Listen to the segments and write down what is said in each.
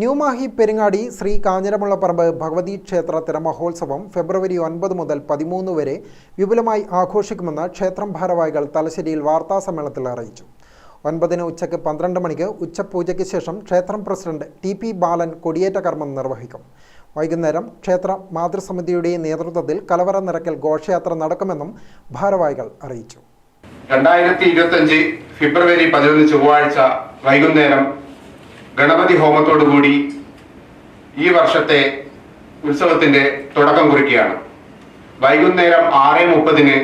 ന്യൂമാഹി പെരിങ്ങാടി ശ്രീ കാഞ്ഞിരമുള്ളപ്പറമ്പ് ഭഗവതി ക്ഷേത്ര തിരമഹോത്സവം ഫെബ്രുവരി ഒൻപത് മുതൽ പതിമൂന്ന് വരെ വിപുലമായി ആഘോഷിക്കുമെന്ന് ക്ഷേത്രം ഭാരവാഹികൾ തലശ്ശേരിയിൽ വാർത്താസമ്മേളനത്തിൽ അറിയിച്ചു. ഒൻപതിന് ഉച്ചയ്ക്ക് പന്ത്രണ്ട് മണിക്ക് ഉച്ചപൂജയ്ക്ക് ശേഷം ക്ഷേത്രം പ്രസിഡന്റ് ടി പി ബാലൻ കൊടിയേറ്റ കർമ്മം നിർവഹിക്കും. വൈകുന്നേരം ക്ഷേത്ര മാതൃസമിതിയുടെ നേതൃത്വത്തിൽ കലവറ നിരക്കിൽ ഘോഷയാത്ര നടക്കുമെന്നും ഭാരവാഹികൾ അറിയിച്ചു. രണ്ടായിരത്തി ഇരുപത്തഞ്ച് ഫെബ്രുവരി പതിനൊന്ന് ചൊവ്വാഴ്ച വൈകുന്നേരം ഗണപതി ഹോമത്തോടുകൂടി ഈ വർഷത്തെ ഉത്സവത്തിന്റെ തുടക്കം കുറിക്കുകയാണ്. വൈകുന്നേരം ആറ് മുപ്പതിന്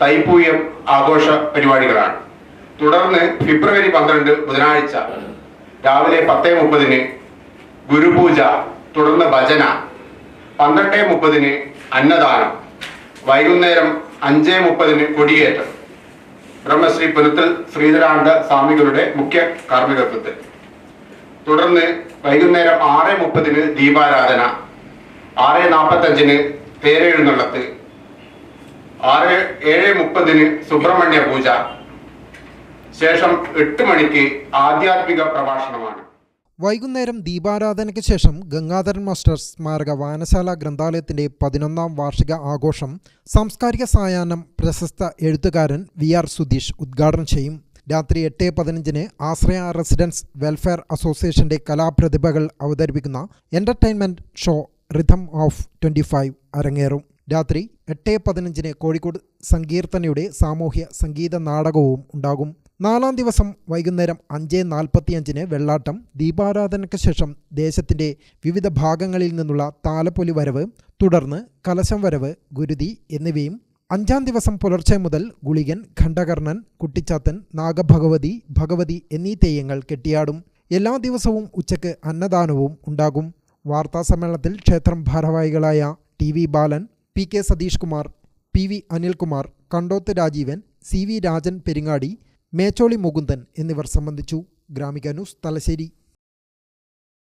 തൈപ്പൂയം ആഘോഷ പരിപാടികളാണ്. തുടർന്ന് ഫെബ്രുവരി പന്ത്രണ്ട് ബുധനാഴ്ച രാവിലെ പത്ത് മുപ്പതിന് ഗുരുപൂജ തുടർന്ന് ഭജന പന്ത്രണ്ട് മുപ്പതിന് അന്നദാനം വൈകുന്നേരം അഞ്ച് മുപ്പതിന് കൊടിയേറ്റം. ബ്രഹ്മശ്രീ പുനത്തിൽ ശ്രീധരാനന്ദ സ്വാമികളുടെ മുഖ്യ കാർമ്മികത്വത്തിൽ. തുടർന്ന് വൈകുന്നേരം ആറ് മുപ്പതിന് ദീപാരാധന ആറ് നാൽപ്പത്തഞ്ചിന് പേരെഴുന്നള്ളത്ത് ആറ് ഏഴ് മുപ്പതിന് സുബ്രഹ്മണ്യ പൂജ ശേഷം എട്ട് മണിക്ക് ആധ്യാത്മിക പ്രഭാഷണമാണ്. വൈകുന്നേരം ദീപാരാധനയ്ക്ക് ശേഷം ഗംഗാധരൻ മാസ്റ്റർ സ്മാരക വായനശാല ഗ്രന്ഥാലയത്തിന്റെ പതിനൊന്നാം വാർഷിക ആഘോഷം സാംസ്കാരിക സായാഹ്നം പ്രശസ്ത എഴുത്തുകാരൻ വി ആർ സുധീഷ് ഉദ്ഘാടനം ചെയ്യും. രാത്രി എട്ട് പതിനഞ്ചിന് ആശ്രയ റെസിഡൻസ് വെൽഫെയർ അസോസിയേഷന്റെ കലാപ്രതിഭകൾ അവതരിപ്പിക്കുന്ന entertainment show rhythm of twenty five അരങ്ങേറും. രാത്രി എട്ട് പതിനഞ്ചിന് കോഴിക്കോട് സങ്കീർത്തനയുടെ സാമൂഹ്യ സംഗീത നാടകവും ഉണ്ടാകും. നാലാം ദിവസം വൈകുന്നേരം അഞ്ച് നാൽപ്പത്തിയഞ്ചിന് വെള്ളാട്ടം ദീപാരാധനയ്ക്ക് ശേഷം ദേശത്തിന്റെ വിവിധ ഭാഗങ്ങളിൽ നിന്നുള്ള താലപ്പൊലി വരവ് തുടർന്ന് കലശം വരവ് ഗുരുതി എന്നിവയും അഞ്ചാം ദിവസം പുലർച്ചെ മുതൽ ഗുളികൻ ഖണ്ഡകർണൻ കുട്ടിച്ചാത്തൻ നാഗഭഗവതി ഭഗവതി എന്നീ തെയ്യങ്ങൾ കെട്ടിയാടും. എല്ലാ ദിവസവും ഉച്ചയ്ക്ക് അന്നദാനവും ഉണ്ടാകും. വാർത്താസമ്മേളനത്തിൽ ക്ഷേത്രം ഭാരവാഹികളായ T V Balan P K Satheesh Kumar P V Anilkumar Kandoth Rajeevan C V Rajan Peringadi Mecholi Mukundan എന്നിവർ സംബന്ധിച്ചു. ഗ്രാമിക ന്യൂസ് തലശ്ശേരി.